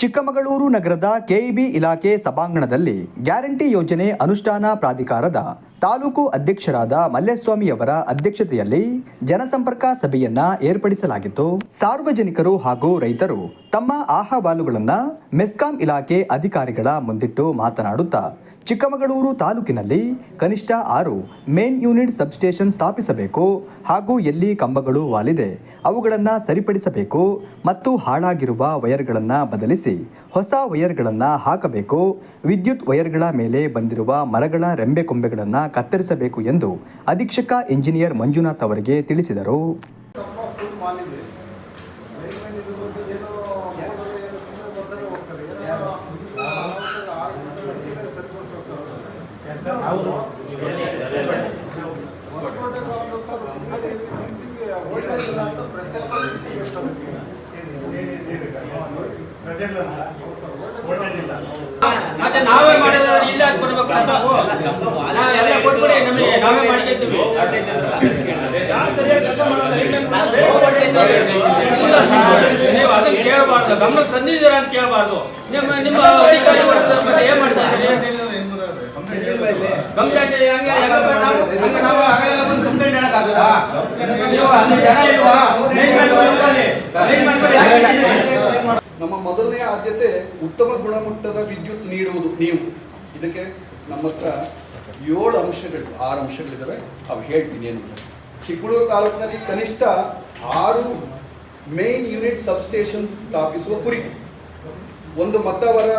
ಚಿಕ್ಕಮಗಳೂರು ನಗರದ ಕೆಇಬಿ ಇಲಾಖೆ ಸಭಾಂಗಣದಲ್ಲಿ ಗ್ಯಾರಂಟಿ ಯೋಜನೆ ಅನುಷ್ಠಾನ ಪ್ರಾಧಿಕಾರದ ತಾಲೂಕು ಅಧ್ಯಕ್ಷರಾದ ಮಲ್ಲೇಸ್ವಾಮಿಯವರ ಅಧ್ಯಕ್ಷತೆಯಲ್ಲಿ ಜನಸಂಪರ್ಕ ಸಭೆಯನ್ನ ಏರ್ಪಡಿಸಲಾಗಿತ್ತು. ಸಾರ್ವಜನಿಕರು ಹಾಗೂ ರೈತರು ತಮ್ಮ ಅಹವಾಲುಗಳನ್ನು ಮೆಸ್ಕಾಂ ಇಲಾಖೆ ಅಧಿಕಾರಿಗಳ ಮುಂದಿಟ್ಟು ಮಾತನಾಡುತ್ತಾ ಚಿಕ್ಕಮಗಳೂರು ತಾಲೂಕಿನಲ್ಲಿ ಕನಿಷ್ಠ ಆರು ಮೇನ್ ಯೂನಿಟ್ ಸಬ್ಸ್ಟೇಷನ್ ಸ್ಥಾಪಿಸಬೇಕು ಹಾಗೂ ಎಲ್ಲಿ ಕಂಬಗಳು ವಾಲಿದೆ ಅವುಗಳನ್ನು ಸರಿಪಡಿಸಬೇಕು ಮತ್ತು ಹಾಳಾಗಿರುವ ವಯರ್ಗಳನ್ನು ಬದಲಿಸಿ ಹೊಸ ವಯರ್ಗಳನ್ನು ಹಾಕಬೇಕು. ವಿದ್ಯುತ್ ವಯರ್ಗಳ ಮೇಲೆ ಬಂದಿರುವ ಮರಗಳ ರೆಂಬೆ ಕೊಂಬೆಗಳನ್ನು ಕತ್ತರಿಸಬೇಕು ಎಂದು ಅಧೀಕ್ಷಕ ಇಂಜಿನಿಯರ್ ಮಂಜುನಾಥ್ ಅವರಿಗೆ ತಿಳಿಸಿದರು. ಮತ್ತೆ ನಾವೇ ಮಾಡಿದ್ರೆ ಇಲ್ಲ ಅಂತ ಬರ್ಬೇಕು. ನೀವು ಅದನ್ನ ಕೇಳಬಾರ್ದು ಗಮನ ತಂದಿದ್ದೀರಾ ಅಂತ ಕೇಳಬಾರ್ದು ನಿಮ್ಮ ನಿಮ್ಮ ಅಧಿಕಾರಿ ಏನ್? ನಮ್ಮ ಮೊದಲನೇ ಆದ್ಯತೆ ಉತ್ತಮ ಗುಣಮಟ್ಟದ ವಿದ್ಯುತ್ ನೀಡುವುದು, ನೀವು ಇದಕ್ಕೆ ನಮ್ಮ ಹತ್ರ ಏಳು ಅಂಶಗಳಿವೆ ಆರು ಅಂಶಗಳಿದ್ದಾವೆ ಅವು ಹೇಳ್ತೀನಿ ಅಂತ. ಚಿಕ್ಕಮಗಳೂರು ತಾಲೂಕಿನಲ್ಲಿ ಕನಿಷ್ಠ ಆರು ಮೇನ್ ಯೂನಿಟ್ ಸಬ್ಸ್ಟೇಷನ್ ಸ್ಥಾಪಿಸುವ ಗುರಿ. ಒಂದು ಮತ್ತವರ,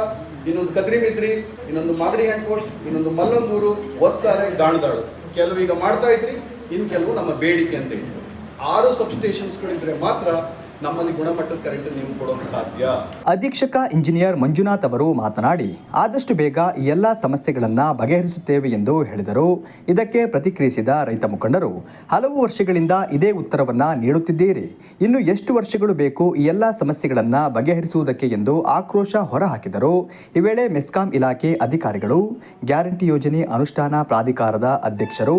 ಇನ್ನೊಂದು ಕದ್ರಿಮಿದ್ರಿ, ಇನ್ನೊಂದು ಮಾಗಡಿ ಹ್ಯಾಂಡ್ ಪೋಸ್ಟ್ ಇನ್ನೊಂದು ಮಲ್ಲಂದೂರು, ಹೊಸ್ತಾರೆ ಗಾಣದಾಳು ಕೆಲವು ಈಗ ಮಾಡ್ತಾ ಇದ್ರಿ ಇನ್ನು ಕೆಲವು ನಮ್ಮ ಬೇಡಿಕೆ ಅಂತ ಆರು ಸಬ್ಸ್ಟೇಷನ್ಸ್ಗಳಿದ್ರೆ ಮಾತ್ರ ನಮ್ಮಲ್ಲಿ ಗುಣಮಟ್ಟದ ಕರೆಂಟ್ ನೀವು ಕೊಡೋಕೆ ಸಾಧ್ಯ. ಅಧೀಕ್ಷಕ ಇಂಜಿನಿಯರ್ ಮಂಜುನಾಥ್ ಅವರು ಮಾತನಾಡಿ, ಆದಷ್ಟು ಬೇಗ ಈ ಎಲ್ಲ ಸಮಸ್ಯೆಗಳನ್ನು ಬಗೆಹರಿಸುತ್ತೇವೆ ಎಂದು ಹೇಳಿದರು. ಇದಕ್ಕೆ ಪ್ರತಿಕ್ರಿಯಿಸಿದ ರೈತ ಮುಖಂಡರು, ಹಲವು ವರ್ಷಗಳಿಂದ ಇದೇ ಉತ್ತರವನ್ನು ನೀಡುತ್ತಿದ್ದೀರಿ. ಇನ್ನು ಎಷ್ಟು ವರ್ಷಗಳು ಬೇಕು ಈ ಎಲ್ಲ ಸಮಸ್ಯೆಗಳನ್ನು ಬಗೆಹರಿಸುವುದಕ್ಕೆ ಎಂದು ಆಕ್ರೋಶ ಹೊರಹಾಕಿದರು. ಈ ವೇಳೆ ಮೆಸ್ಕಾಂ ಇಲಾಖೆ ಅಧಿಕಾರಿಗಳು, ಗ್ಯಾರಂಟಿ ಯೋಜನೆ ಅನುಷ್ಠಾನ ಪ್ರಾಧಿಕಾರದ ಅಧ್ಯಕ್ಷರು,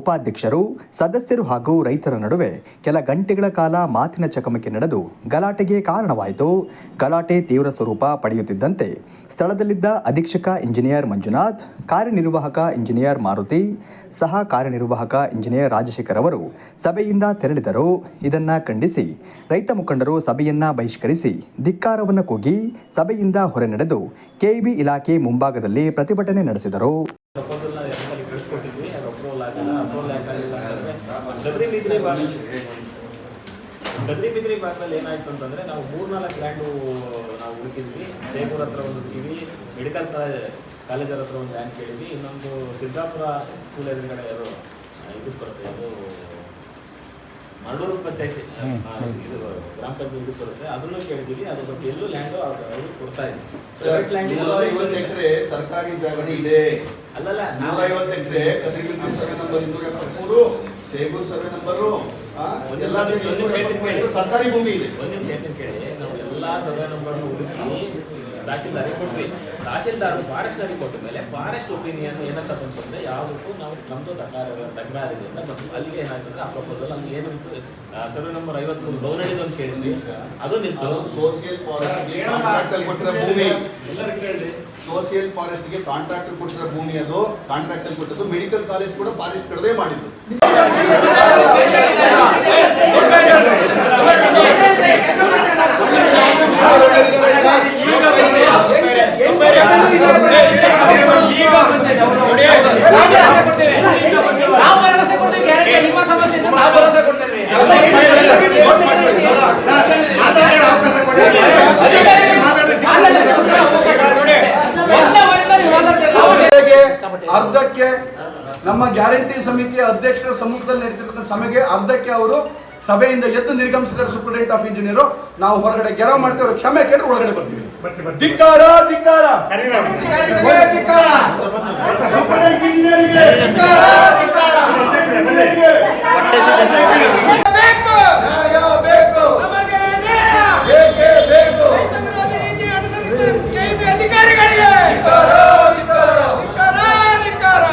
ಉಪಾಧ್ಯಕ್ಷರು, ಸದಸ್ಯರು ಹಾಗೂ ರೈತರ ನಡುವೆ ಕೆಲ ಗಂಟೆಗಳ ಕಾಲ ಮಾತಿನ ಚಕಮಕಿ ನಡೆದು ಗಲಾಟೆಗೆ ಕಾರಣವಾಯಿತು. ಗಲಾಟೆ ತೀವ್ರ ಸ್ವರೂಪ ಪಡೆಯುತ್ತಿದ್ದಂತೆ ಸ್ಥಳದಲ್ಲಿದ್ದ ಅಧೀಕ್ಷಕ ಇಂಜಿನಿಯರ್ ಮಂಜುನಾಥ್, ಕಾರ್ಯನಿರ್ವಾಹಕ ಇಂಜಿನಿಯರ್ ಮಾರುತಿ, ಸಹ ಕಾರ್ಯನಿರ್ವಾಹಕ ಇಂಜಿನಿಯರ್ ರಾಜಶೇಖರ್ ಅವರು ಸಭೆಯಿಂದ ತೆರಳಿದರು. ಇದನ್ನು ಖಂಡಿಸಿ ರೈತ ಮುಖಂಡರು ಸಭೆಯನ್ನು ಬಹಿಷ್ಕರಿಸಿ ಧಿಕ್ಕಾರವನ್ನು ಕೂಗಿ ಸಭೆಯಿಂದ ಹೊರ ನಡೆದು ಕೆಇಬಿ ಇಲಾಖೆ ಮುಂಭಾಗದಲ್ಲಿ ಪ್ರತಿಭಟನೆ ನಡೆಸಿದರು. ಅಂದರೆ ಡಬ್ರಿ ಮಿದ್ರಿ ಭಾಗದಲ್ಲಿ ಏನಾಯ್ತು ಅಂತಂದ್ರೆ ನಾವು ಮೂರ್ನಾಲ್ಕು ಲ್ಯಾಂಡು ನಾವು ಹುಡುಕಿದ್ವಿ. ಜಯಪುರ ಹತ್ರ ಒಂದು ಸಿವಿ ಮೆಡಿಕಲ್ ಕಾಲೇಜ್ ಕಾಲೇಜರ ಹತ್ರ ಒಂದು ಲ್ಯಾಂಡ್ ಕೇಳಿದ್ವಿ. ಇನ್ನೊಂದು ಸಿದ್ದಾಪುರ ಸ್ಕೂಲ್ ಎದುರುಗಡೆ ಯಾರು ಇದು ಬರುತ್ತೆ ಅದು ಮರಳೂರು ಪಂಚಾಯತಿ ಇದು ಗ್ರಾಮ ಪಂಚಾಯತ್ ಇದು ಬರುತ್ತೆ. ಅದನ್ನು ಕೇಳಿದ್ದೀವಿ. ಅದು ಬಗ್ಗೆ ಎಲ್ಲೂ ಲ್ಯಾಂಡು ಅವರು ಕೊಡ್ತಾ ಲ್ಯಾಂಡ್ ಸರ್ಕಾರಿ ಜಾಗನೇ ಇದೆ. ಅಲ್ಲಲ್ಲ ನೂರ ನಾವು ಐವತ್ತು ಎಕರೆ ಕದ್ರಿಮಿದ್ರಿ ಸರ್ವೆ ನಂಬರ್ ಇನ್ನೂರ ಎಪ್ಪತ್ಮೂರು ತೇಗೂರು ಸರ್ವೆ ನಂಬರು. ಎಲ್ಲ ಸರ್ಕಾರಿ ಭೂಮಿ ಇದೆ. ಒಂದ್ ನಿಮಿಷ ಹೇಳ್ತೀನಿ ಕೇಳಿ. ನಾವು ಎಲ್ಲಾ ಸರ್ವೆ ನಂಬರ್ ಹುಡುಕಿ ತಹಶೀಲ್ದಾರಿಗೆ ಕೊಟ್ವಿ. ತಹಶೀಲ್ದಾರ್ ಫಾರೆಸ್ಟ್ ಅಲ್ಲಿ ಕೊಟ್ಟ ಮೇಲೆ ಫಾರೆಸ್ಟ್ ಒಪಿನಿಯನ್ ಏನಂತ ಬಂತಂದ್ರೆ ಯಾವುದಕ್ಕೂ ನಾವು ನಮ್ದು ತಕರಾರು ತಕರಾರಿದೆ ಅಂತ ಬಂತು. ಅಲ್ಲಿಗೆ ಏನಾಗ್ತದೆ ಆ ಪ್ರಪೋಸಲ್ ಅಲ್ಲಿ ಏನಿತ್ತು ಸರ್ವೆ ನಂಬರ್ ಐವತ್ತು ಗೌನಡಿದು ಅಂತ ಕೇಳಿದ್ವಿ. ಅದು ನಿಂತು ಸೋಷಿಯಲ್ ಭೂಮಿ. ಸೋಸಿಯಲ್ ಫಾರೆಸ್ಟ್ಗೆ ಕಾಂಟ್ರಾಕ್ಟ್ ಕೊಟ್ಟಿರೋ ಭೂಮಿ ಅದು. ಕಾಂಟ್ರಾಕ್ಟ್ ಅಲ್ಲಿ ಕೊಟ್ಟದ್ದು ಮೆಡಿಕಲ್ ಕಾಲೇಜ್ ಕೂಡ ಫಾರೆಸ್ಟ್ ಕಡದೆ ಮಾಡಿದ್ದು ಈಗ ಬಂದಿದೆ ಅವರು ನೋಡಿ. ನಾವು ಭರವಸೆ ಕೊಡ್ತೀವಿ ಗ್ಯಾರಂಟಿ ನಿಮ್ಮ ಸಮಸ್ಯೆ ಇದ್ರೆ ನಾವು ಭರವಸೆ ಕೊಡ್ತೇವೆ ಒಂದವರಿಂದ ನೀವು ಮಾತಾಡ್ತೀರಲ್ಲ, ಅವ್ರಿಗೆ ಸಭೆಗೆ ಅರ್ಧಕ್ಕೆ ನಮ್ಮ ಗ್ಯಾರಂಟಿ ಸಮಿತಿಯ ಅಧ್ಯಕ್ಷರ ಸಮ್ಮುಖದಲ್ಲಿ ನಡೀತಿರ್ತಕ್ಕಂಥ ಸಭೆಗೆ ಅರ್ಧಕ್ಕೆ ಅವರು ಸಭೆಯಿಂದ ಎದ್ದು ನಿರ್ಗಮಿಸಿದ್ದಾರೆ ಸೂಪರಿಂಟೆಂಡೆಂಟ್ ಆಫ್ ಇಂಜಿನಿಯರ್ ನಾವು ಹೊರಗಡೆ ಗೆರ ಮಾಡ್ತೇವೆ ಕ್ಷಮೆ ಕೇಳಿ ಒಳಗಡೆ ಬರ್ತೀವಿ. ಧಿಕ್ಕಾರ. ಧಿಕ್ಕಾರ ಧಿಕ್ಕಾರ ಸೂಪರಿಂಟೆಂಡೆಂಟ್ ಇಂಜಿನಿಯರ್ಗೆ ಧಿಕ್ಕಾರ, ಧಿಕ್ಕಾರ. ಇಂಜಿನಿಯರ್ಗೆ ಬೇಕು ನ್ಯಾಯ ಬೇಕು ನಮಗೆ ನ್ಯಾಯ. ಬೇಕೇ ಬೇಕು ರೈತ ವಿರೋಧಿ ನೀತಿ ಅನುಸರಿಸಿದ KP ಅಧಿಕಾರಿಗಳಿಗೆ ಧಿಕ್ಕಾರ, ಧಿಕ್ಕಾರ. ಧಿಕ್ಕಾರ, ಧಿಕ್ಕಾರ.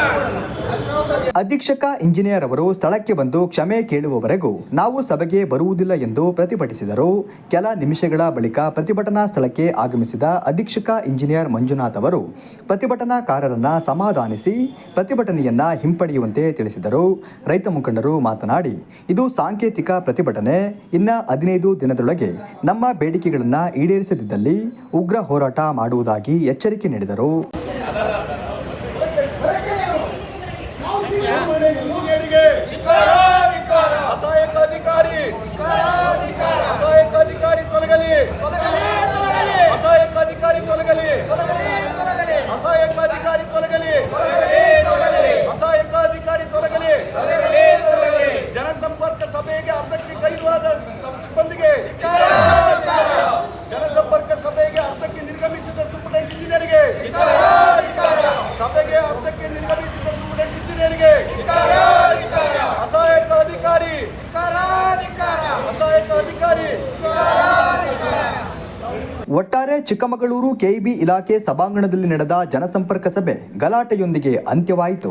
ಅಧೀಕ್ಷಕ ಇಂಜಿನಿಯರ್ ಅವರು ಸ್ಥಳಕ್ಕೆ ಬಂದು ಕ್ಷಮೆ ಕೇಳುವವರೆಗೂ ನಾವು ಸಭೆಗೆ ಬರುವುದಿಲ್ಲ ಎಂದು ಪ್ರತಿಭಟಿಸಿದರು. ಕೆಲ ನಿಮಿಷಗಳ ಬಳಿಕ ಪ್ರತಿಭಟನಾ ಸ್ಥಳಕ್ಕೆ ಆಗಮಿಸಿದ ಅಧೀಕ್ಷಕ ಇಂಜಿನಿಯರ್ ಮಂಜುನಾಥ್ ಅವರು ಪ್ರತಿಭಟನಾಕಾರರನ್ನ ಸಮಾಧಾನಿಸಿ ಪ್ರತಿಭಟನೆಯನ್ನ ಹಿಂಪಡೆಯುವಂತೆ ತಿಳಿಸಿದರು. ರೈತ ಮುಖಂಡರು ಮಾತನಾಡಿ, ಇದು ಸಾಂಕೇತಿಕ ಪ್ರತಿಭಟನೆ. ಇನ್ನ ಹದಿನೈದು ದಿನದೊಳಗೆ ನಮ್ಮ ಬೇಡಿಕೆಗಳನ್ನು ಈಡೇರಿಸದಿದ್ದಲ್ಲಿ ಉಗ್ರ ಹೋರಾಟ ಮಾಡುವುದಾಗಿ ಎಚ್ಚರಿಕೆ ನೀಡಿದರು ಇಂಜಿನಿಯರಿಗೆ ಅಸಹಾಯಕ ಅಧಿಕಾರಿ ಅಸಹಾಯಕ ಅಧಿಕಾರಿ ತೊಲಗಲಿ ಅಸಹಾಯಕ ಅಧಿಕಾರಿ ತೊಲಗಲಿ ಅಸಹಾಯಕ ಅಧಿಕಾರಿ ತೊಲಗಲಿ ಅಸಹಾಯಕ ಅಧಿಕಾರಿ ತೊಲಗಲಿ ಜನಸಂಪರ್ಕ ಸಭೆಗೆ ಅರ್ಧಕ್ಕೆ ಕೈವಾದ ಸಿಬ್ಬಂದಿಗೆ ಜನಸಂಪರ್ಕ ಸಭೆಗೆ ಅರ್ಧಕ್ಕೆ ನಿರ್ಗಮಿಸಿದ ಸೂಪರ್ಡೆಂಟ್ ಇಂಜಿನಿಯರ್ಗೆ ಸಭೆಗೆ ಅರ್ಧಕ್ಕೆ ನಿರ್ಗಮಿಸಿದ ಸೂಪರ್ಡೆಂಟ್ ಇಂಜಿನಿಯರ್ಗೆ ಅಸಹಾಯಕ ಅಧಿಕಾರಿ ಅಸಹಾಯಕ ಅಧಿಕಾರಿ ಒಟ್ಟಾರೆ ಚಿಕ್ಕಮಗಳೂರು ಕೆಇಬಿ ಇಲಾಖೆ ಸಭಾಂಗಣದಲ್ಲಿ ನಡೆದ ಜನಸಂಪರ್ಕ ಸಭೆ ಗಲಾಟೆಯೊಂದಿಗೆ ಅಂತ್ಯವಾಯಿತು.